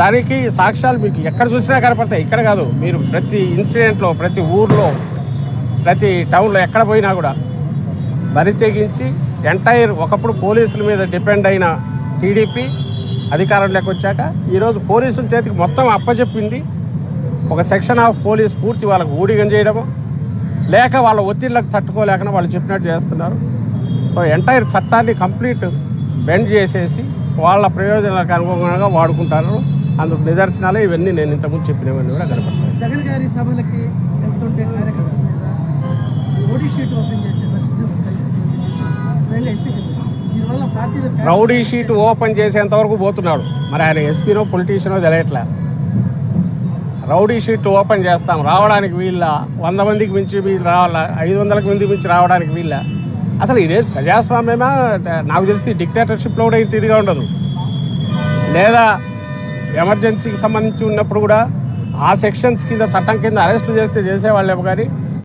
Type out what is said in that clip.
దానికి సాక్ష్యాలు మీకు ఎక్కడ చూసినా కనపడతాయి. ఇక్కడ కాదు మీరు ప్రతి ఇన్సిడెంట్లో ప్రతి ఊర్లో ప్రతి టౌన్లో ఎక్కడ పోయినా కూడా బరి తెగించి ఎంటైర్ ఒకప్పుడు పోలీసుల మీద డిపెండ్ అయిన టీడీపీ అధికారంలోకి వచ్చాక ఈరోజు పోలీసుల చేతికి మొత్తం అప్పచెప్పింది. ఒక సెక్షన్ ఆఫ్ పోలీస్ పూర్తి వాళ్ళకు ఊడిగం చేయడము లేక వాళ్ళ ఒత్తిళ్ళకు తట్టుకోలేక వాళ్ళు చెప్పినట్టు చేస్తున్నారు. సో ఎంటైర్ చట్టాన్ని కంప్లీట్ బెండ్ చేసేసి వాళ్ళ ప్రయోజనాలకు అనుగుణంగా వాడుకుంటారు. అందుకు నిదర్శనాలు ఇవన్నీ నేను ఇంతకుముందు చెప్పినవన్నీ కూడా కనపడతాయి. జగన్ గారి సభలకి వెళ్తుంటే మీద రౌడీ షీట్ ఓపెన్ చేసేంత వరకు పోతున్నాడు. మరి ఆయన ఎస్పీనో పొలిటీషియనో తెలియట్లే. రౌడీ షీట్ ఓపెన్ చేస్తాం. రావడానికి వీళ్ళ వంద మందికి మించి వీళ్ళు రావాలా? ఐదు వందలకు మందికి మించి రావడానికి వీళ్ళ? అసలు ఇదే ప్రజాస్వామ్యమా? నాకు తెలిసి డిక్టేటర్షిప్లో కూడా ఇంత ఇదిగా ఉండదు. లేదా ఎమర్జెన్సీకి సంబంధించి ఉన్నప్పుడు కూడా ఆ సెక్షన్స్ కింద చట్టం కింద అరెస్టులు చేస్తే చేసేవాళ్ళేమో కానీ